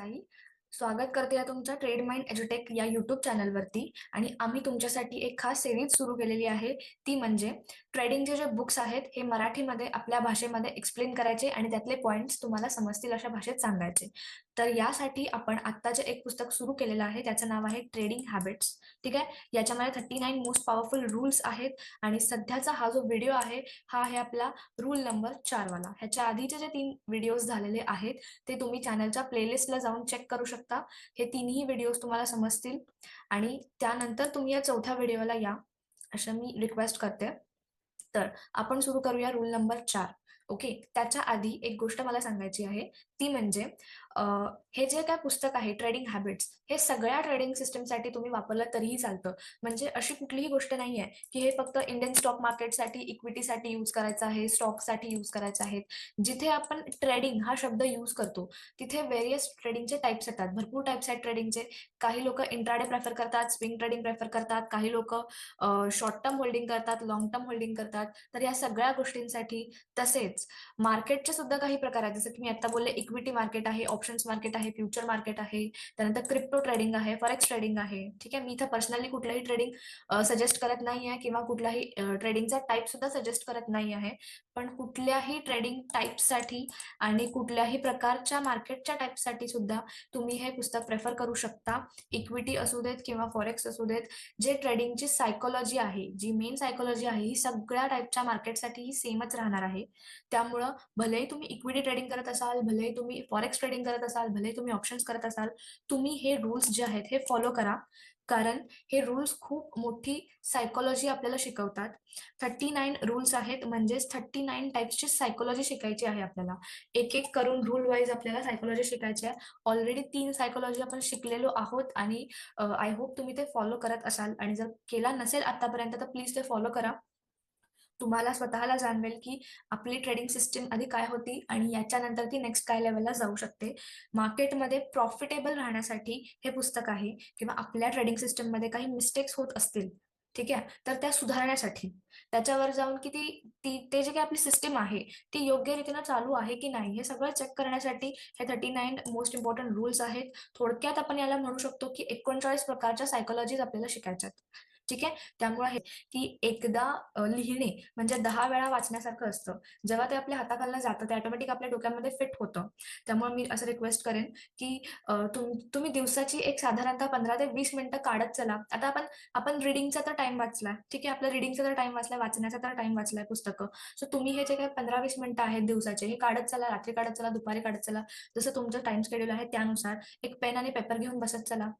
ताई. स्वागत करते या तुमच्या ट्रेड माइंड एज्युटेक या युट्यूब चॅनलवरती आणि आम्ही तुमच्यासाठी एक खास सिरीज सुरू केलेली आहे. ती म्हणजे ट्रेडिंगचे जे बुक्स आहेत हे मराठीमध्ये आपल्या भाषेमध्ये एक्सप्लेन करायचे आणि त्यातले पॉइंट्स तुम्हाला समजतील अशा भाषेत सांगायचे. तर यासाठी आपण आत्ता जे एक पुस्तक सुरू केलेलं आहे त्याचं नाव आहे ट्रेडिंग हॅबिट्स ठीक आहे? याच्यामध्ये thirty nine most powerful rules आहेत आणि सध्याचा हा जो व्हिडिओ आहे हा आहे आपला रूल नंबर चारवाला ह्याच्या आधीचे जे तीन व्हिडिओज झालेले आहेत ते तुम्ही चॅनलच्या प्लेलिस्टला जाऊन चेक करू शकता. हे तिन्ही व्हिडिओज तुम्हाला समजतील. आणि त्यानंतर तुम्ही या चौथ्या व्हिडिओला या असं मी रिक्वेस्ट करते. तर आपण सुरू करूया रूल नंबर चार. ओके? त्याच्या आधी एक गोष्ट मला सांगायची आहे. ती म्हणजे हे जे काय पुस्तक आहे ट्रेडिंग हॅबिट्स हे सगळ्या ट्रेडिंग सिस्टमसाठी तुम्ही वापरलं तरीही चालतं. म्हणजे अशी कुठलीही गोष्ट नाही आहे की हे फक्त इंडियन स्टॉक मार्केटसाठी इक्विटीसाठी यूज करायचं आहे स्टॉकसाठी यूज करायचं आहे. जिथे आपण ट्रेडिंग हा शब्द यूज करतो तिथे व्हेरियस ट्रेडिंगचे टाईप्स येतात. भरपूर टाइप्स आहेत ट्रेडिंगचे काही लोक इंट्राडे प्रेफर करतात स्विंग ट्रेडिंग प्रेफर करतात. काही लोक शॉर्ट टर्म होल्डिंग करतात लॉंग टर्म होल्डिंग करतात. तर या सगळ्या गोष्टींसाठी तसेच मार्केटचे सुद्धा काही प्रकार आहेत. जसं की मी आता बोलले इक्विटी मार्केट आहे ऑप्शन्स मार्केट आहे फ्युचर मार्केट आहे त्यानंतर क्रिप्टो ट्रेडिंग आहे फॉरेक्स ट्रेडिंग आहे. ठीक आहे? मी इथं पर्सनली कुठलाही ट्रेडिंग सजेस्ट करत नाही आहे किंवा कुठलाही ट्रेडिंगचा टाईप सुद्धा सजेस्ट करत नाही आहे. पण कुठल्याही ट्रेडिंग टाईपसाठी आणि कुठल्याही प्रकारच्या मार्केटच्या टाईपसाठी सुद्धा तुम्ही हे पुस्तक प्रेफर करू शकता. इक्विटी असू देत किंवा फॉरेक्स असू देत जे ट्रेडिंगची सायकोलॉजी आहे जी मेन सायकोलॉजी आहे ही सगळ्या टाईपच्या मार्केटसाठी ही सेमच राहणार आहे. त्यामुळं भलेही तुम्ही इक्विटी ट्रेडिंग करत असाल भलेही तुम्ही फॉरेक्स ट्रेडिंग करत असाल भलेही तुम्ही ऑप्शन्स करत असाल तुम्ही हे रूल्स जे आहेत हे फॉलो करा. कारण हे रूल्स खूप मोठी सायकोलॉजी आपल्याला शिकवतात. थर्टी नाईन रूल्स आहेत म्हणजेच थर्टी नाईन टाईप्सची सायकोलॉजी शिकायची आहे आपल्याला. एक एक करून रूल वाईज आपल्याला सायकोलॉजी शिकायची आहे. ऑलरेडी तीन सायकोलॉजी आपण शिकलेलो आहोत आणि आय होप तुम्ही ते फॉलो करत असाल. आणि जर केला नसेल आतापर्यंत तर प्लीज ते फॉलो करा. तुम्हाला स्वतःला जाणवेल की आपली ट्रेडिंग सिस्टीम आधी काय होती आणि याच्यानंतर ती नेक्स्ट काय लेवलला जाऊ शकते. मार्केटमध्ये प्रॉफिटेबल राहण्यासाठी हे पुस्तक आहे किंवा आपल्या ट्रेडिंग सिस्टीममध्ये काही मिस्टेक्स होत असतील ठीक आहे? तर त्या सुधारण्यासाठी. त्याच्यावर जाऊन की ती ती ते जे काही आपली सिस्टीम आहे ती योग्य रीतीनं चालू आहे की नाही हे सगळं चेक करण्यासाठी हे thirty nine most important rules आहेत. थोडक्यात आपण याला म्हणू शकतो की एकोणचाळीस प्रकारच्या सायकोलॉजीज आपल्याला शिकायच्यात. ठीक आहे? त्यामुळे हे की एकदा लिहिणे म्हणजे दहा वेळा वाचण्यासारखं असतं. जेव्हा ते आपल्या हाताखालनं जातं ते ऑटोमॅटिक आपल्या डोक्यामध्ये फिट होतं. त्यामुळे मी असं रिक्वेस्ट करेन की तुम तुम्ही दिवसाची एक साधारणतः पंधरा ते वीस मिनिटं काढत चला. आता आपण आपण रिडिंगचा तर टाइम वाचला ठीक आहे? आपला रिडिंगचा तर टाइम वाचलाय वाचण्याचा तर टाइम वाचलाय पुस्तकं. सो तुम्ही हे जे काही पंधरा वीस मिनिटं आहेत दिवसाचे हे काढत चला रात्री काढत चला दुपारी काढत चला. जसं तुमचं टाइम शेड्यूल आहे त्यानुसार एक पेन आणि पेपर घेऊन बसत चला.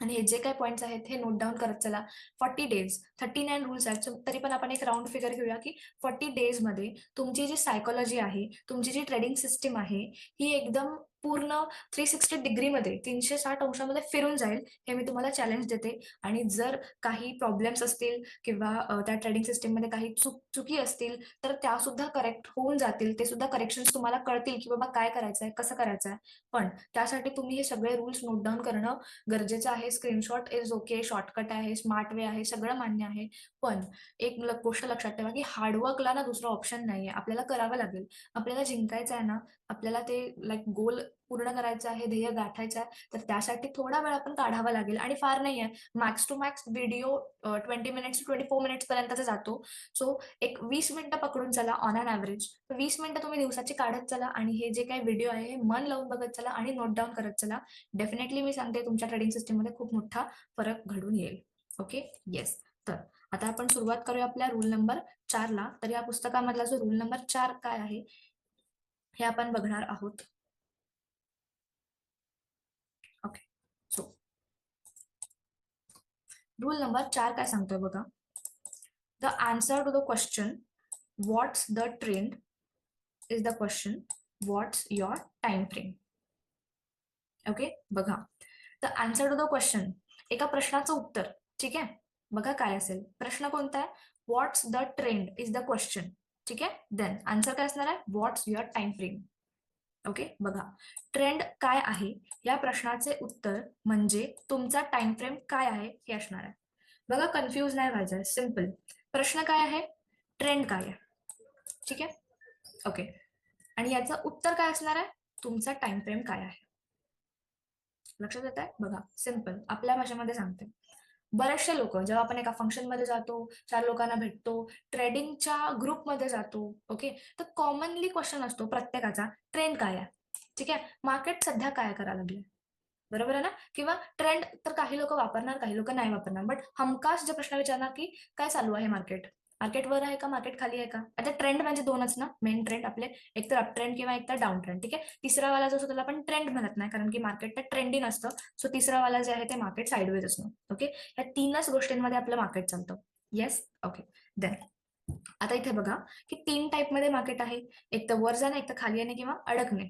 आणि हे जे काही पॉईंट्स आहेत हे नोट डाऊन करत चला. Forty days thirty nine rules आहेत तरी पण आपण एक राऊंड फिगर घेऊया की फॉर्टी डेजमध्ये तुमची जी सायकोलॉजी आहे तुमची जी ट्रेडिंग सिस्टीम आहे ही एकदम पूर्ण थ्री सिक्स्टी डिग्रीमध्ये तीनशे साठ अंशामध्ये फिरून जाईल हे मी तुम्हाला चॅलेंज देते. आणि जर काही प्रॉब्लेम्स असतील किंवा त्या ट्रेडिंग सिस्टीममध्ये काही चूक चुकी असतील तर त्या सुद्धा करेक्ट होऊन जातील. ते सुद्धा करेक्शन्स तुम्हाला कळतील की बाबा काय करायचं आहे कसं करायचं आहे पण त्यासाठी तुम्ही हे सगळे रूल्स नोट डाऊन करणं गरजेचं आहे. स्क्रीनशॉट इज ओके शॉर्टकट आहे स्मार्ट वे आहे सगळं मान्य आहे. पण एक गोष्ट लक्षात ठेवा की हार्डवर्कला ना दुसरा ऑप्शन नाहीये. आपल्याला करावं लागेल. आपल्याला जिंकायचं आहे ना आपल्याला ते लाईक गोल पूर्ण करायचं आहे ध्येय गाठायचं आहे तर त्यासाठी थोडा वेळ आपण काढावा लागेल. आणि फार नाही आहे max to max video twenty minutes twenty four minutes पर्यंतचा जातो. सो एक वीस मिनिटं पकडून चला ऑन अन ॲव्हरेज वीस मिनिटं तुम्ही दिवसाची काढत चला आणि हे जे काही व्हिडिओ आहे हे मन लावून बघत चला आणि नोट डाऊन करत चला. डेफिनेटली मी सांगते तुमच्या ट्रेडिंग सिस्टीममध्ये खूप मोठा फरक घडून येईल. ओके येस तर आता आपण सुरुवात करूया आपल्या रूल नंबर चारला तर या पुस्तकामधला जो रूल नंबर चार काय आहे? हे आपण बघणार आहोत. ओके सो रूल नंबर चार काय सांगतोय बघा. The answer to the question what's the trend is the question what's your time frame okay बघा. The answer to the question एका प्रश्नाचं उत्तर ठीक आहे? बघा काय असेल. प्रश्न कोणता आहे? What's the trend is the question ठीक आहे? देन आन्सर काय असणार आहे? What's your time frame okay बघा. ट्रेंड काय आहे? या प्रश्नाचे उत्तर म्हणजे तुमचा टाइम फ्रेम काय आहे? हे असणार आहे. बघा कन्फ्यूज नाही व्हायचं सिंपल प्रश्न काय आहे? ट्रेंड काय आहे? ठीक आहे? ओके आणि याचं उत्तर काय असणार आहे? तुमचा टाइम फ्रेम काय आहे? लक्षात येत आहे बघा सिंपल आपल्या भाषेमध्ये सांगते. बरेचसे लोक जेव्हा आपण एका फंक्शनमध्ये जातो चार लोकांना भेटतो ट्रेडिंगच्या ग्रुपमध्ये जातो ओके तर कॉमनली क्वेश्चन असतो प्रत्येकाचा ट्रेंड काय आहे? ठीक आहे? मार्केट सध्या काय करायला लागले बरोबर आहे ना? किंवा ट्रेंड तर काही लोक वापरणार काही लोक नाही वापरणार बट हमखास जे प्रश्न विचारणार की काय चालू आहे मार्केट मार्केट वर आहे का मार्केट खाली आहे का? आता ट्रेंड म्हणजे दोनच ना मेन ट्रेंड आपले. एक तर अप ट्रेंड किंवा एक तर डाऊन ट्रेंड ठीक आहे? तिसरा वाला जो असतो त्याला आपण ट्रेंड म्हणत नाही कारण की मार्केट तर ट्रेंडिंग असतं सो तिसरा वाला जे आहे ते मार्केट साईडवेज असणं ओके या तीनच गोष्टींमध्ये आपलं मार्केट चालतं. येस ओके देन आता इथे बघा की तीन टाईपमध्ये मार्केट आहे. एक तर वर जाणे एक तर खाली येणे किंवा अडकणे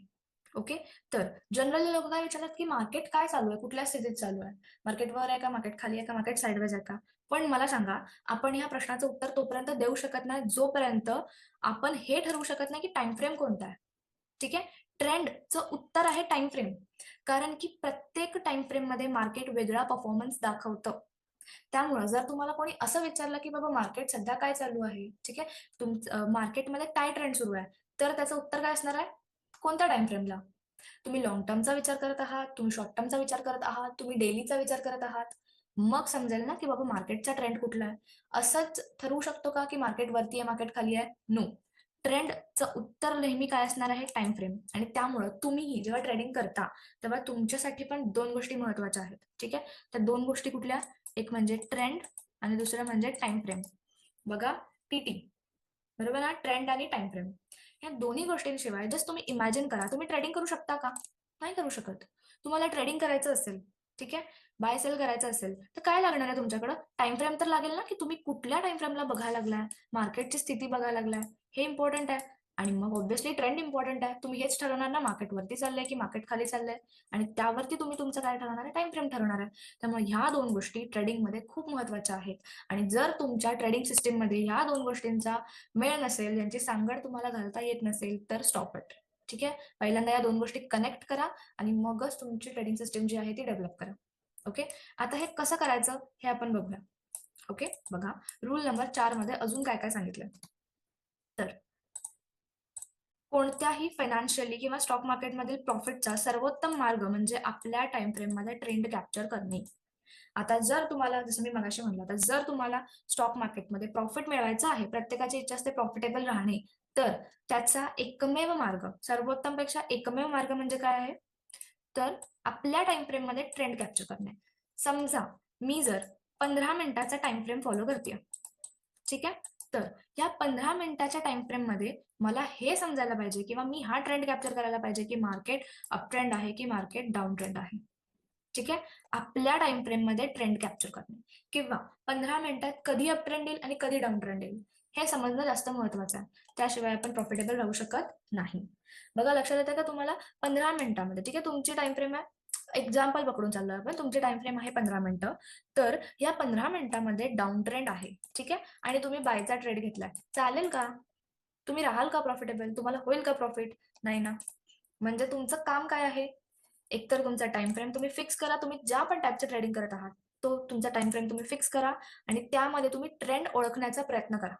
ओके तर जनरली लोक काय विचारतात की मार्केट काय चालू आहे? कुठल्या स्थितीत चालू आहे? मार्केट वर आहे का? मार्केट खाली आहे का? मार्केट साईडवेज आहे का? पण मला सांगा आपण ह्या प्रश्नाचं उत्तर तोपर्यंत देऊ शकत नाही जोपर्यंत आपण हे ठरवू शकत नाही की टाइम फ्रेम कोणता आहे. ठीक आहे? ट्रेंडचं उत्तर आहे टाइम फ्रेम कारण की प्रत्येक टाइम फ्रेममध्ये मार्केट वेगळा परफॉर्मन्स दाखवतं. त्यामुळं जर तुम्हाला कोणी असं विचारलं की बाबा मार्केट सध्या काय चालू आहे? ठीक आहे? तुमचं मार्केटमध्ये काय ट्रेंड सुरू आहे? तर त्याचं उत्तर काय असणार आहे? कोणत्या टाइम फ्रेमला तुम्ही लॉंग टर्मचा विचार करत आहात तुम्ही शॉर्ट टर्मचा विचार करत आहात तुम्ही डेलीचा विचार करत आहात. मग समजेल ना की बाबा मार्केटचा ट्रेंड कुठला आहे? असंच ठरवू शकतो का की मार्केट वरती आहे मार्केट खाली आहे? नो ट्रेंडचं उत्तर नेहमी काय असणार आहे? टाइम फ्रेम आणि त्यामुळं तुम्हीही जेव्हा ट्रेडिंग करता तेव्हा तुमच्यासाठी पण दोन गोष्टी महत्त्वाच्या आहेत. ठीक आहे? त्या दोन गोष्टी कुठल्या? एक म्हणजे ट्रेंड आणि दुसरं म्हणजे टाइम फ्रेम बघा टीटी बरोबर ना? ट्रेंड आणि टाइम फ्रेम या दोन्ही गोष्टींशिवाय जस्ट तुम्ही इमॅजिन करा. तुम्ही ट्रेडिंग करू शकता का? नाही करू शकत. तुम्हाला ट्रेडिंग करायचं असेल ठीक आहे? बाय सेल करायचं असेल तर काय लागणार आहे तुमच्याकडं? टाइम फ्रेम तर लागेल ना की तुम्ही कुठल्या टाइम फ्रेमला बघायला लागलाय? मार्केटची स्थिती बघायला लागलाय. हे इम्पॉर्टंट आहे. आणि मग ऑब्व्हियसली ट्रेंड इम्पॉर्टंट आहे. तुम्ही हेच ठरवणार ना मार्केट वरती चाललंय की मार्केट खाली चाललंय? आणि त्यावरती तुम्ही तुमचं काय ठरवणार आहे? टाइम फ्रेम ठरवणार आहे. त्यामुळे ह्या दोन गोष्टी ट्रेडिंगमध्ये खूप महत्त्वाच्या आहेत. आणि जर तुमच्या ट्रेडिंग सिस्टीममध्ये ह्या दोन गोष्टींचा मेळ नसेल यांची सांगड तुम्हाला घालता येत नसेल तर स्टॉप इट ठीक आहे? पहिल्यांदा या दोन गोष्टी कनेक्ट करा आणि मगच तुमची ट्रेडिंग सिस्टम जी आहे ती डेव्हलप करा. ओके आता हे कसं करायचं? हे आपण बघूया. ओके बघा. रूल नंबर चारमध्ये अजून काय काय सांगितलं तर कोणत्याही फायनान्शियली किंवा स्टॉक मार्केटमधील प्रॉफिटचा सर्वोत्तम मार्ग म्हणजे आपल्या टाइम फ्रेममध्ये ट्रेंड कॅप्चर करणे. आता जर तुम्हाला जसं मी मगाशी म्हणलं तर जर तुम्हाला स्टॉक मार्केटमध्ये प्रॉफिट मिळवायचं आहे प्रत्येकाची इच्छा असते प्रॉफिटेबल राहणे तर त्याचा एकमेव मार्ग सर्वोत्तमपेक्षा एकमेव मार्ग म्हणजे काय आहे? तर आपल्या टाइम फ्रेममध्ये ट्रेंड कॅप्चर करणे. समजा मी जर पंधरा मिनिटाचा टाइम फ्रेम फॉलो करते ठीक आहे? तर या पंधरा मिनिटाच्या टाइम फ्रेममध्ये मला हे समजायला पाहिजे किंवा मी हा ट्रेंड कॅप्चर करायला पाहिजे की मार्केट अप ट्रेंड आहे की मार्केट डाऊन ट्रेंड आहे. ठीक आहे? आपल्या टाइम फ्रेममध्ये ट्रेंड कॅप्चर करणे. किंवा पंधरा मिनिटात कधी अप ट्रेंड येईल आणि कधी डाऊन ट्रेंड येईल हे समजणं जास्त महत्वाचं आहे. त्याशिवाय आपण प्रॉफिटेबल राहू शकत नाही. बघा लक्षात येतं का तुम्हाला? पंधरा मिनिटामध्ये ठीक आहे? तुमची टाइम फ्रेम आहे एक्झाम्पल पकडून चाललो आपण. तुमची टाइम फ्रेम आहे पंधरा मिनिटं. तर या पंधरा मिनिटामध्ये डाऊन ट्रेंड आहे ठीक आहे? आणि तुम्ही बायचा ट्रेड घेतलाय. चालेल का? तुम्ही राहाल का प्रॉफिटेबल तुम्हाला होईल का प्रॉफिट नाही ना. म्हणजे तुमचं काम काय आहे? एकतर तुमचा टाइम फ्रेम तुम्ही फिक्स करा तुम्ही ज्या पण टाईपचं ट्रेडिंग करत आहात तो तुमचा टाइम फ्रेम तुम्ही फिक्स करा आणि त्यामध्ये तुम्ही ट्रेंड ओळखण्याचा प्रयत्न करा.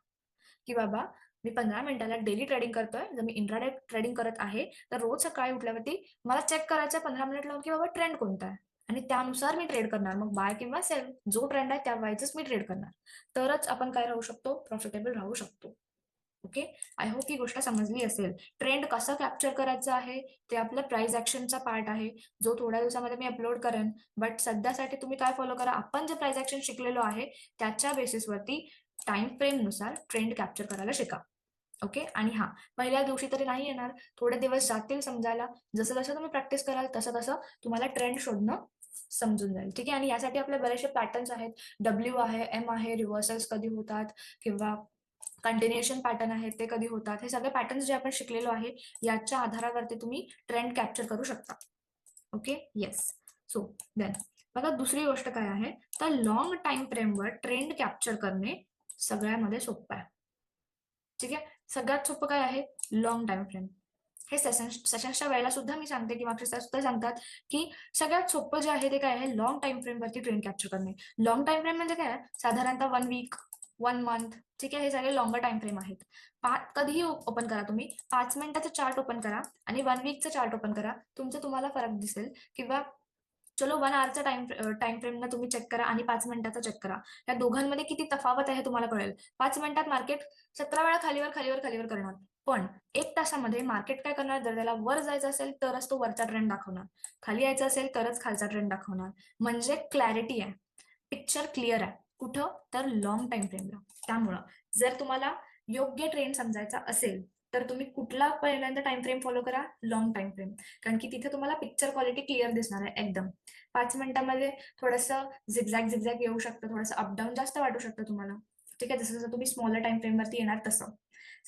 की बाबा मी पंधरा मिनिटाला डेली ट्रेडिंग करतोय जर मी इंट्राडे ट्रेडिंग करत आहे तर रोज सकाळी उठल्यावरती मला चेक करायचं पंधरा मिनिट लावून की बाबा ट्रेंड कोणता आहे? आणि त्यानुसार मी ट्रेड करणार. मग बाय किंवा सेल जो ट्रेंड आहे त्या वाईजच मी ट्रेड करणार. तरच आपण काय राहू शकतो? प्रॉफिटेबल राहू शकतो. ओके? आय होप ही गोष्ट समजली असेल. ट्रेंड कसं कॅप्चर करायचं आहे? ते आपलं प्राइस ऍक्शनचा पार्ट आहे. जो थोड्या दिवसामध्ये मी अपलोड करेन. बट सध्यासाठी तुम्ही काय फॉलो करा? आपण जे प्राइस ऍक्शन शिकलेलो आहे त्याच्या बेसिसवरती टाइम फ्रेमनुसार ट्रेंड कॅप्चर करायला शिका. ओके? आणि हा पहिल्या दिवशी तरी नाही येणार. थोडे दिवस जातील समजायला. जसं जसं तुम्ही प्रॅक्टिस कराल तसं तसं तुम्हाला ट्रेंड शोधणं समजून जाईल. ठीक आहे? आणि यासाठी आपले बरेचसे पॅटर्न्स आहेत. डब्ल्यू आहे एम आहे रिव्हर्सल्स कधी होतात? किंवा कंटिन्युएशन पॅटर्न आहेत ते कधी होतात हे सगळे पॅटर्न जे आपण शिकलेलो आहे याच्या आधारावरती तुम्ही ट्रेंड कॅप्चर करू शकता. ओके येस सो देन बघा दुसरी गोष्ट काय आहे? तर लॉंग टाइम फ्रेमवर ट्रेंड कॅप्चर करणे सगळ्यामध्ये सोपं आहे. ठीक आहे? सगळ्यात सोपं काय आहे? लॉंग टाइम फ्रेम हे सेशन सेशन्सच्या वेळेला सुद्धा मी सांगते की मागच्या सर सुद्धा सांगतात की सगळ्यात सोपं जे आहे ते काय आहे? लॉंग टाइम फ्रेम वरती ट्रेंड कॅप्चर करणे. लॉंग टाइम फ्रेम म्हणजे काय? साधारणतः वन वीक वन मंथ ठीक आहे हे सगळे लॉंगर टाइम फ्रेम आहेत. पाच कधीही ओपन करा तुम्ही. पाच मिनिटाचं चार्ट ओपन करा आणि वन वीकचं चार्ट ओपन करा. तुमचं तुम्हाला फरक दिसेल. किंवा चलो वन आवरचा टाइम टाइम फ्रेम तुम्ही चेक करा आणि पाच मिनिटाचा चेक करा. या दोघांमध्ये किती तफावत आहे तुम्हाला कळेल. पाच मिनिटात मार्केट सतरा वेळा खालीवर खालीवर खालीवर करणार. पण एक तासामध्ये मार्केट काय करणार? जर त्याला वर जायचं असेल तरच तो वरचा ट्रेंड दाखवणार. खाली यायचा असेल तरच खालचा ट्रेंड दाखवणार. म्हणजे क्लॅरिटी आहे. पिक्चर क्लिअर आहे. कुठं? तर लॉंग टाइम फ्रेमला त्यामुळं जर तुम्हाला योग्य ट्रेंड समजायचा असेल तर तुम्ही कुठला पहिल्यांदा टाइम फ्रेम फॉलो करा? लॉंग टाइम फ्रेम कारण की तिथे तुम्हाला पिक्चर क्वालिटी क्लिअर दिसणार आहे एकदम. पाच मिनिटामध्ये थोडंसं झिगझॅग झिगझॅग येऊ शकतं थोडंसं अपडाऊन जास्त वाटू शकतं तुम्हाला. ठीक आहे? जसं जसं तुम्ही स्मॉलर टाइम फ्रेमवरती येणार तसं.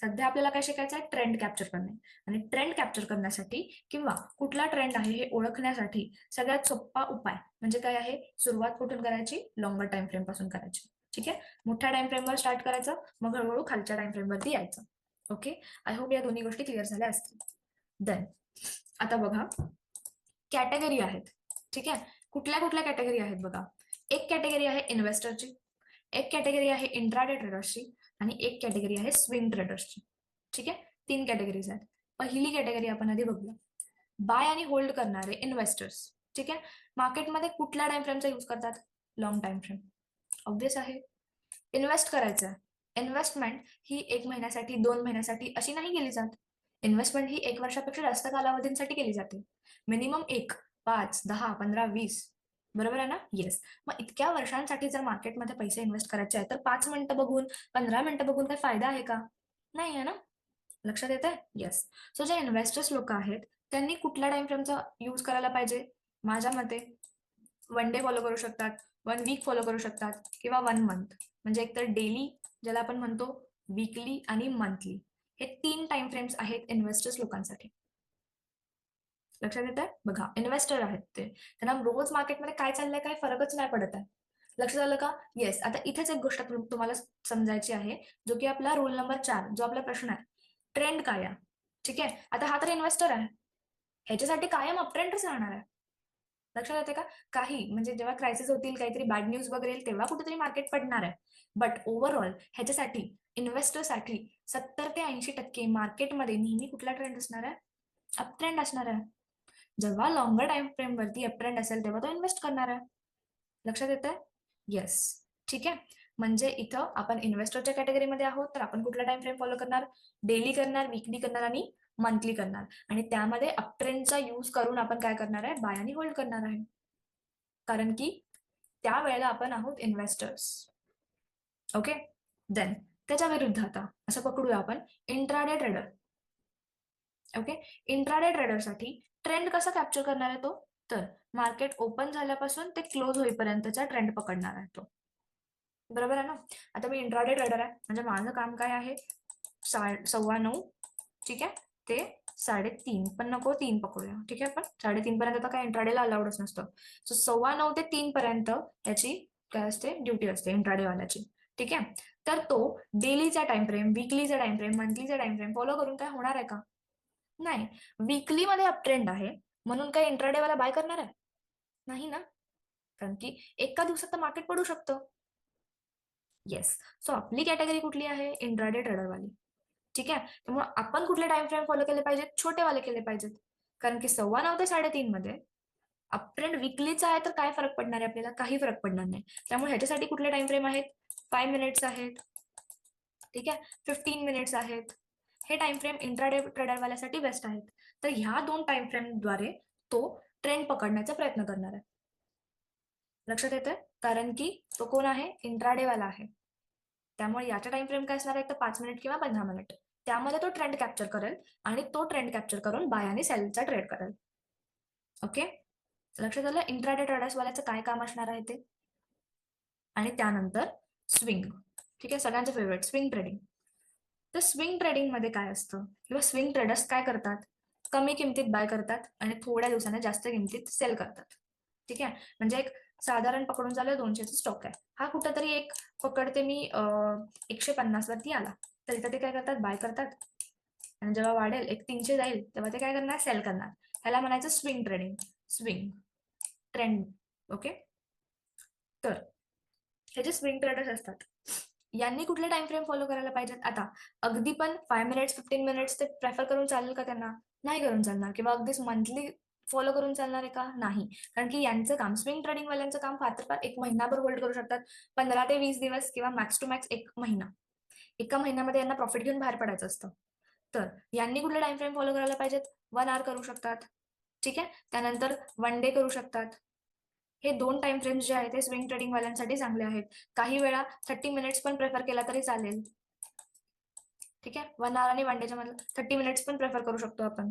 सध्या आपल्याला काय शिकायचं आहे ट्रेंड कॅप्चर करणे. आणि ट्रेंड कॅप्चर करण्यासाठी किंवा कुठला ट्रेंड आहे हे ओळखण्यासाठी सगळ्यात सोपा उपाय म्हणजे काय आहे? सुरुवात कुठून करायची? लॉंगर टाइम फ्रेमपासून करायची. ठीक आहे? मोठ्या टाइम फ्रेमवर स्टार्ट करायचं. मग हळूहळू खालच्या टाइम फ्रेमवरती यायचं. ओके आय होप या दोन्ही गोष्टी क्लिअर झाल्या असतील. देन आता बघा. कॅटेगरी आहेत. ठीक आहे? कुठल्या कुठल्या कॅटेगरी आहेत बघा? एक कॅटेगरी आहे इन्व्हेस्टरची एक कॅटेगरी आहे इंट्राडे ट्रेडर्सची आणि एक कॅटेगरी आहे स्विंग ट्रेडर्सची ठीक आहे? तीन कॅटेगरीज आहेत. पहिली कॅटेगरी आपण आधी बघूया. बाय आणि होल्ड करणारे इन्व्हेस्टर्स ठीक आहे? मार्केटमध्ये कुठल्या टाइम फ्रेमचा यूज करतात? लॉंग टाइम फ्रेम ऑब्विस आहे. इन्व्हेस्ट करायचं. इन्व्हेस्टमेंट ही एक महिन्यासाठी दोन महिन्यासाठी अशी नाही केली जात. इन्व्हेस्टमेंट ही एक वर्षापेक्षा जास्त कालावधींसाठी केली जाते. मिनिमम एक पाच दहा पंधरा वीस बरोबर आहे ना? येस मग इतक्या वर्षांसाठी जर मार्केटमध्ये पैसे इन्व्हेस्ट करायचे आहे तर पाच मिनिटं बघून पंधरा मिनिटं बघून काही फायदा आहे का? नाही आहे ना? लक्षात येत आहे येस सो जे इन्व्हेस्टर्स लोक आहेत त्यांनी कुठल्या टाइम फ्रेमचा यूज करायला पाहिजे? माझ्या मते वन डे फॉलो करू शकतात वन वीक फॉलो करू शकतात किंवा वन मंथ म्हणजे एकतर डेली ज्याला आपण म्हणतो वीकली आणि मंथली हे तीन टाइम फ्रेम्स आहेत इन्व्हेस्टर्स लोकांसाठी. लक्षात येत आहे बघा इन्व्हेस्टर आहेत ते. त्यांना रोज मार्केटमध्ये काय चाललंय काय फरकच नाही पडत आहे. लक्षात आलं का? येस आता इथेच एक गोष्ट तुम्हाला समजायची आहे जो की आपला रोल नंबर चार जो आपला प्रश्न आहे ट्रेंड काय. आहे ठीक आहे? आता हा तर इन्व्हेस्टर आहे. ह्याच्यासाठी कायम अपट्रेंडच राहणार आहे. लक्षात येते का? काही म्हणजे जेव्हा क्रायसिस होतील काहीतरी बॅड न्यूज वगैरे येईल तेव्हा कुठेतरी मार्केट पडणार आहे. बट ओव्हरऑल ह्याच्यासाठी इन्व्हेस्टरसाठी सत्तर ते ऐंशी टक्के मार्केटमध्ये नेहमी कुठला ट्रेंड असणार आहे? अपट्रेंड असणार आहे. जेव्हा लॉंगर टाइम फ्रेम वरती अपट्रेंड असेल तेव्हा तो इन्व्हेस्ट करणार आहे. लक्षात येत आहे येस ठीक आहे? म्हणजे इथं आपण इन्व्हेस्टरच्या कॅटेगरीमध्ये आहोत तर आपण कुठला टाइम फ्रेम फॉलो करणार? डेली करणार वीकली करणार आणि मंथली करणार. आणि त्यामध्ये अपट्रेंडचा यूज करून आपण काय करणार आहे? बाय आणि होल्ड करणार आहे. कारण की त्यावेळेला आपण आहोत इन्व्हेस्टर्स ओके देन त्याच्या विरुद्ध आता असं पकडूया आपण. इंट्राडे ट्रेडर ओके इंट्राडे ट्रेडरसाठी ट्रेंड कसा कॅप्चर करणार आहे तो? तर मार्केट ओपन झाल्यापासून ते क्लोज होईपर्यंतचा ट्रेंड पकडणार आहे तो. बरोबर आहे ना? आता मी इंट्राडे ट्रेडर आहे. म्हणजे माझं काम काय आहे? सव्वा नऊ ठीक आहे? ते साडेतीन पण नको तीन पकडूया. ठीक आहे? पण साडेतीन पर्यंत तर काय इंट्राडेला अलाउडच नसतं. सो सव्वा नऊ ते तीन पर्यंत त्याची काय असते? ड्युटी असते इंट्राडेवाल्याची ठीक आहे? तर तो डेलीचा टाइम फ्रेम विकलीचा टाइम फ्रेम मंथलीचा टाइम फ्रेम फॉलो करून काय होणार आहे का? नाही. वीकली मध्ये अपट्रेंड आहे. म्हणून काय इंट्राडेवाला बाय करणार आहे? नाही ना? कारण की एका दिवसात तर मार्केट पडू शकतं. येस सो आपली कॅटेगरी कुठली आहे? इंट्राडे ट्रेडरवाली ठीक आहे? त्यामुळे आपण कुठले टाइम फ्रेम फॉलो केले पाहिजेत? छोटेवाले केले पाहिजेत. कारण की सव्वा नऊ ते साडेतीन मध्ये अपट्रेंड विकलीचा आहे तर काय फरक पडणार आहे आपल्याला? काही फरक पडणार नाही. त्यामुळे ह्याच्यासाठी कुठले टाइम फ्रेम आहेत? फाय मिनिट्स आहेत. ठीक आहे? फिफ्टीन मिनिट्स आहेत. हे टाइम फ्रेम इंट्राडे ट्रेडरवाल्यासाठी बेस्ट आहेत. तर ह्या दोन टाइम फ्रेमद्वारे तो ट्रेंड पकडण्याचा प्रयत्न करणार आहे. लक्षात येतंय? कारण की तो कोण आहे? इंट्राडेवाला आहे. त्यामुळे याचा टाइम फ्रेम काय असणार आहे? तर पाच मिनिट किंवा पंधरा मिनिट त्यामध्ये तो ट्रेंड कॅप्चर करेल आणि तो ट्रेंड कॅप्चर करून बाय आणि सेलचा ट्रेड करेल. ओके लक्षात आलं? इंट्राडे ट्रेडर्सवाल्याचं काय काम असणार आहे ते? आणि त्यानंतर स्विंग ठीक आहे? सगळ्यांचं फेवरेट स्विंग ट्रेडिंग तर स्विंग ट्रेडिंगमध्ये काय असतं? किंवा स्विंग ट्रेडर्स काय करतात? कमी किमतीत बाय करतात आणि थोड्या दिवसाने जास्त किमतीत सेल करतात. ठीक आहे? म्हणजे एक साधारण पकडून झालं दोनशेचा स्टॉक आहे. हा कुठेतरी एक पकडते मी एकशे पन्नास वरती आला. तर इथं ते काय करतात? बाय करतात. आणि जेव्हा वाढेल एक तीनशे जाईल तेव्हा ते काय करणार? सेल करणार. ह्याला म्हणायचं swing trading swing trend okay तर हे जे स्विंग ट्रेडर्स असतात यांनी कुठले टाइम फ्रेम फॉलो करायला पाहिजेत? आता अगदी पण फाय मिनिट्स फिफ्टीन मिनिट्स ते प्रेफर करून चालेल का त्यांना? नाही करून चालणार. किंवा अगदीच मंथली फॉलो करून चालणार आहे का? नाही. कारण की यांचं काम स्विंग ट्रेडिंग वाल्यांचं काम फार फार एक महिनाभर होल्ड करू शकतात. पंधरा ते वीस दिवस किंवा मॅक्स टू मॅक्स एक महिना. एका महिन्यामध्ये यांना प्रॉफिट घेऊन बाहेर पडायचं असतं. तर यांनी कुठले टाइम फ्रेम फॉलो करायला पाहिजेत? वन आवर करू शकतात. ठीक आहे? त्यानंतर वन डे करू शकतात. हे दोन टाइम फ्रेम्स जे आहेत ते स्विंग ट्रेडिंग वाल्यांसाठी चांगले आहेत. काही वेळा थर्टी मिनिट्स पण प्रेफर केला तरी चालेल. ठीक आहे? वन आवर आणि वन डेच्या मधलं थर्टी मिनिट्स पण प्रेफर करू शकतो आपण.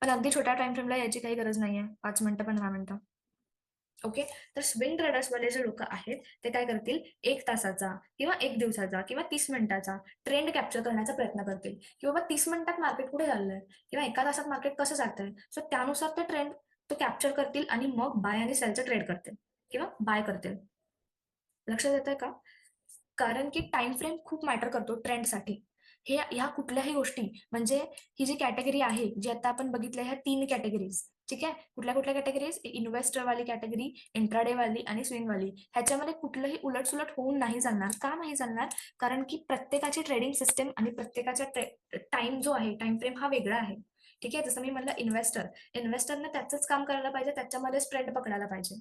पण अगदी छोट्या टाइम फ्रेमला याची काही गरज नाहीये. पाच मिनिटं पंधरा मिनिटं. ओके तर स्विंग ट्रेडर्स वाले जे लोक आहेत ते काय करतील? एक तासाचा किंवा एक दिवसाचा किंवा तीस मिनिटाचा ट्रेंड कॅप्चर करण्याचा प्रयत्न करतील. की बाबा तीस मिनिटात मार्केट कुठे चाललंय. किंवा एका तासात मार्केट कसं जातंय सो त्यानुसार ते ट्रेंड तो कॅप्चर करतील आणि मग बाय आणि सेलचं ट्रेड करतील किंवा बाय करतील. लक्षात येत आहे का? कारण की टाइम फ्रेम खूप मॅटर करतो ट्रेंडसाठी हे ह्या कुठल्याही गोष्टी म्हणजे ही जी कॅटेगरी आहे जी आता आपण बघितल्या ह्या तीन कॅटेगरीज ठीक आहे? कुठल्या कुठल्या कॅटेगरीज इन्व्हेस्टर वाली कॅटेगरी इंट्राडे वाली आणि स्विंगवाली ह्याच्यामध्ये कुठलंही उलटसुलट होऊन नाही चालणार. का नाही चालणार? कारण की प्रत्येकाची ट्रेडिंग सिस्टम आणि प्रत्येकाचा टाइम जो आहे टाइम फ्रेम हा वेगळा आहे. ठीक आहे? जसं मी म्हणलं इन्व्हेस्टर इन्व्हेस्टरनं त्याचंच काम करायला पाहिजे त्याच्यामध्ये स्प्रेड पकडायला पाहिजे.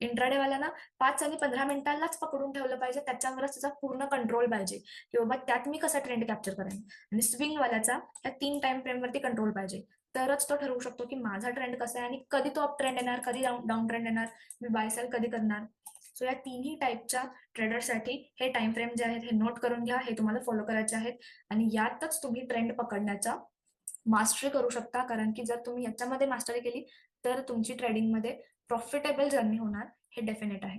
इंट्राडेवाल्यांना पाच आणि पंधरा मिनिटांनाच पकडून ठेवलं पाहिजे त्याच्यावरच त्याचा पूर्ण कंट्रोल पाहिजे. की बाबा त्यात मी कसा ट्रेंड कॅप्चर करेन? आणि स्विंगवाल्याचा त्या तीन टाइम फ्रेमवरती कंट्रोल पाहिजे. तरच तो ठरवू शकतो की माझा ट्रेंड कसा आहे आणि कधी तो अप ट्रेंड येणार कधी डाऊन ट्रेंड येणार मी बाय सेल कधी करणार? सो या तिन्ही टाईपच्या ट्रेडरसाठी हे टाइम फ्रेम जे आहेत हे नोट करून घ्या हे तुम्हाला फॉलो करायचे आहेत. आणि यातच तुम्ही ट्रेंड पकडण्याचा मास्टरी करू शकता. कारण की जर तुम्ही याच्यामध्ये मास्टरी केली तर तुमची ट्रेडिंगमध्ये प्रॉफिटेबल जर्नी होणार हे डेफिनेट आहे.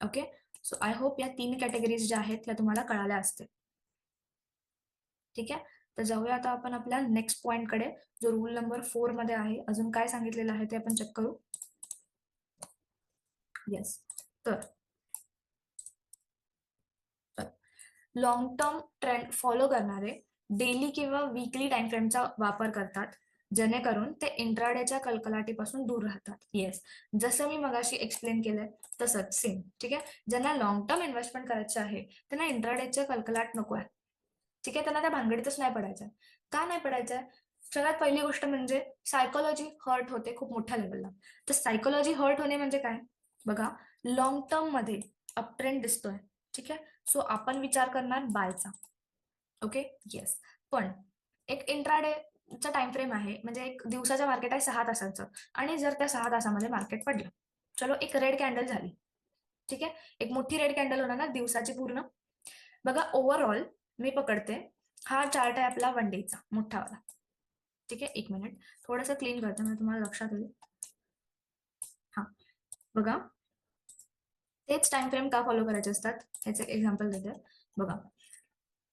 ओके सो आय होप या तीन कॅटेगरीज ज्या आहेत त्या तुम्हाला कळाल्या असतील. ठीक आहे? तर जाऊया आता आपण आपल्या नेक्स्ट पॉइंटकडे. जो रूल नंबर फोरमध्ये आहे अजून काय सांगितलेलं आहे ते आपण चेक करू. येस तर लॉंग टर्म ट्रेंड फॉलो करणारे डेली किंवा वीकली टाइम फ्रेमचा वापर करतात जेणेकरून ते इंट्राडेच्या कलकलाटीपासून दूर राहतात. येस जसं मी मगाशी एक्सप्लेन केलंय तसंच सेम ठीक आहे? ज्यांना लॉंग टर्म इन्व्हेस्टमेंट करायचे आहे त्यांना इंट्राडेच्या कलकलाट नको आहे. ठीक आहे? त्यांना त्या भांगडीतच नाही पडायचं. का नाही पडायचं? सगळ्यात पहिली गोष्ट म्हणजे सायकोलॉजी हर्ट होते खूप मोठ्या लेवलला तर सायकोलॉजी हर्ट होणे म्हणजे काय? बघा लॉंग टर्ममध्ये अप ट्रेंड दिसतोय. ठीक आहे? सो आपण विचार करणार बायचा. ओके येस पण एक इंट्राडेचा टाइम फ्रेम आहे म्हणजे एक दिवसाचं मार्केट आहे सहा तासांचं. आणि जर त्या सहा तासामध्ये मार्केट पडलं चलो एक रेड कॅन्डल झाली. ठीक आहे? एक मोठी रेड कॅन्डल होणार ना दिवसाची पूर्ण. बघा ओव्हरऑल मी पकडते हा चार्ट आहे आपला वन डेचा मोठा वाला. ठीक आहे? एक मिनिट थोडस क्लीन करते म्हणजे तुम्हाला लक्षात येईल. हा. बघा. तेच टाइम फ्रेम का फॉलो करायचे असतात? ह्याचे एक्झाम्पल देते. बघा.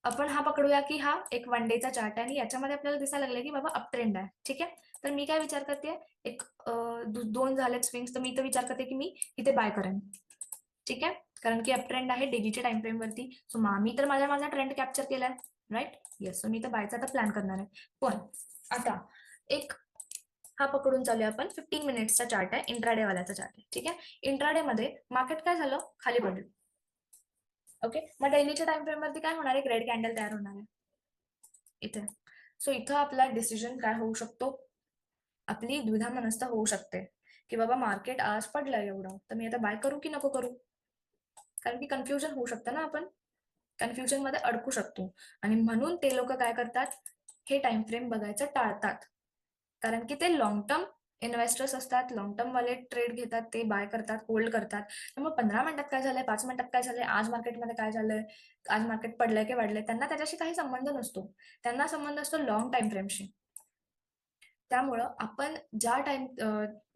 आपण हा पकडूया की हा एक वन डेचा चार्ट आहे आणि याच्यामध्ये आपल्याला दिसायला लागले की बाबा अप ट्रेंड आहे. ठीक आहे? तर मी काय विचार करते? एक दोन झालेत स्विंग्स तर मी तर विचार करते की मी इथे बाय करेन. ठीक आहे? कारण की अप ट्रेंड आहे डेलीच्या टाइम फ्रेम वरती. सो मी तर माझा माझा ट्रेंड कॅप्चर केलाय राईट येस सो मी तर बायचा आता प्लॅन करणार आहे. पण आता एक हा पकडून चालूया आपण. फिफ्टीन मिनिट्सचा चार्ट आहे. इंट्राडे वाल्याचा चार्ट आहे. ठीक आहे? इंट्राडे मध्ये मार्केट काय झालं? खाली पडलं. ओके मग डेलीच्या टाइम फ्रेम वरती काय होणार? आहे रेड कॅन्डल तयार होणार आहे. इथे. सो इथं आपला डिसिजन काय होऊ शकतो? आपली द्विधा मनस्था होऊ शकते. की बाबा मार्केट आज पडलं एवढं. तर मी आता बाय करू की नको करू? कारण की कन्फ्युजन होऊ शकतं ना आपण. कन्फ्युजनमध्ये अडकू शकतो. आणि म्हणून ते लोक काय करतात? हे टाइम फ्रेम बघायचं टाळतात. कारण की ते लॉंग टर्म इन्व्हेस्टर्स असतात लॉंग टर्म वाले ट्रेड घेतात ते बाय करतात होल्ड करतात. त्यामुळे पंधरा मिनिटात काय झालंय पाच मिनिटात काय झालंय आज मार्केटमध्ये काय झालंय आज मार्केट पडलंय की वाढलंय त्यांना त्याच्याशी काही संबंध नसतो. त्यांना संबंध असतो लॉंग टाइम फ्रेमशी त्यामुळं आपण ज्या टाइम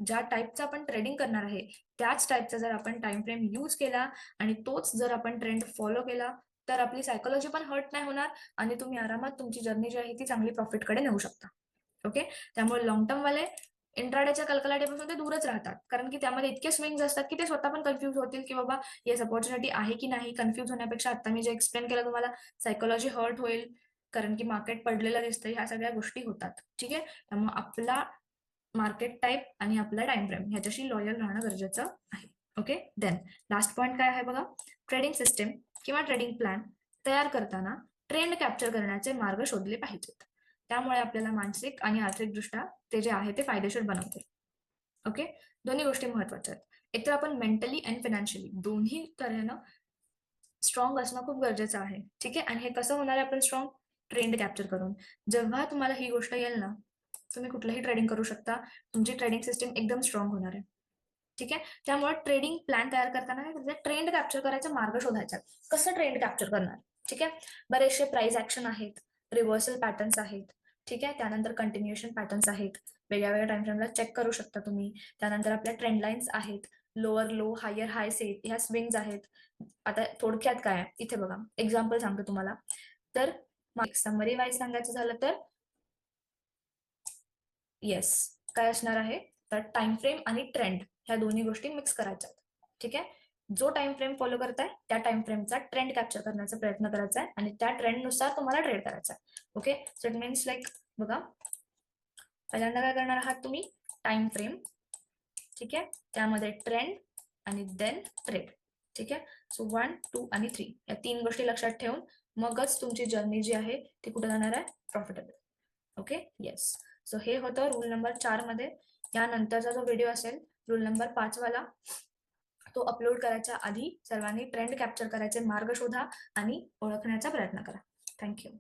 ज्या टाईपचं आपण ट्रेडिंग करणार आहे त्याच टाईपचा जर आपण टाइम फ्रेम यूज केला आणि तोच जर आपण ट्रेंड फॉलो केला तर आपली सायकोलॉजी पण हर्ट नाही होणार आणि तुम्ही आरामात तुमची जर्नी जी आहे ती चांगली प्रॉफिटकडे नेऊ शकता. ओके त्यामुळे लॉंग टर्म वाले इंट्राडेच्या कलकलाटेपासून ते दूरच राहतात. कारण की त्यामध्ये इतके स्विंग्स असतात की ते स्वतः पण कन्फ्युज होतील की बाबा येस अपॉर्च्युनिटी आहे की नाही? कन्फ्युज होण्यापेक्षा आता मी जे एक्सप्लेन केलं तुम्हाला सायकोलॉजी हर्ट होईल. कारण की मार्केट पडलेलं दिसतं ह्या सगळ्या गोष्टी होतात. ठीक आहे? त्यामुळे आपला मार्केट टाईप आणि आपला टाइम फ्रेम ह्याच्याशी लॉयल राहणं गरजेचं आहे. ओके देन लास्ट पॉईंट काय आहे बघा? ट्रेडिंग सिस्टीम किंवा ट्रेडिंग प्लॅन तयार करताना ट्रेंड कॅप्चर करण्याचे मार्ग शोधले पाहिजेत. त्यामुळे आपल्याला मानसिक आणि आर्थिकदृष्ट्या ते जे आहे ते फायदेशीर बनवते ओके दोन्ही गोष्टी महत्त्वाच्या आहेत. एकतर आपण मेंटली अँड फायनान्शियली दोन्ही तऱ्हेनं स्ट्रॉंग असणं खूप गरजेचं आहे. ठीक आहे? आणि हे कसं होणार आहे आपण स्ट्रॉंग ट्रेंड कॅप्चर करून. जेव्हा तुम्हाला ही गोष्ट येईल ना तुम्ही कुठलंही ट्रेडिंग करू शकता. तुमची ट्रेडिंग सिस्टीम एकदम स्ट्रॉंग होणार आहे. ठीक आहे? त्यामुळे ट्रेडिंग प्लॅन तयार करताना ट्रेंड कॅप्चर करायचा मार्ग शोधायचा. कसं ट्रेंड कॅप्चर करणार? ठीक आहे? बरेचसे प्राइस ऍक्शन आहेत. रिव्हर्सल पॅटर्न्स आहेत. ठीक आहे? त्यानंतर कंटिन्युएशन पॅटर्न्स आहेत. वेगळ्या वेगळ्या टाइम फ्रेमला चेक करू शकता तुम्ही. त्यानंतर आपल्या ट्रेंड लाईन्स आहेत. Lower low higher high set ह्या स्विंग्स आहेत. आता थोडक्यात काय इथे बघा. एक्झाम्पल सांगतो तुम्हाला. तर समरी वाईज सांगायचं झालं तर येस काय असणार आहे? तर टाइम फ्रेम आणि ट्रेंड ह्या दोन्ही गोष्टी मिक्स करायच्या ठीक आहे? जो टाइम फ्रेम फॉलो करताय त्या टाइम फ्रेमचा ट्रेंड कॅप्चर करण्याचा प्रयत्न करायचा आहे आणि त्या ट्रेंडनुसार तुम्हाला ट्रेड करायचा आहे. Okay so it means like बघा. पहिल्यांदा काय करणार आहात तुम्ही? टाइम फ्रेम ठीक आहे? त्यामध्ये ट्रेंड आणि देन ट्रेड ठीक आहे? सो वन टू आणि थ्री या तीन गोष्टी लक्षात ठेवून मगच तुमची जर्नी जी आहे ती कुठे जाणार आहे? प्रॉफिटेबल ओके येस सो हे होतं रूल नंबर चारमध्ये. यानंतरचा जो व्हिडिओ असेल रूल नंबर पाच वाला तो अपलोड करायच्या आधी सर्वांनी ट्रेंड कॅप्चर करायचे मार्ग शोधा आणि ओळखण्याचा प्रयत्न करा. थँक्यू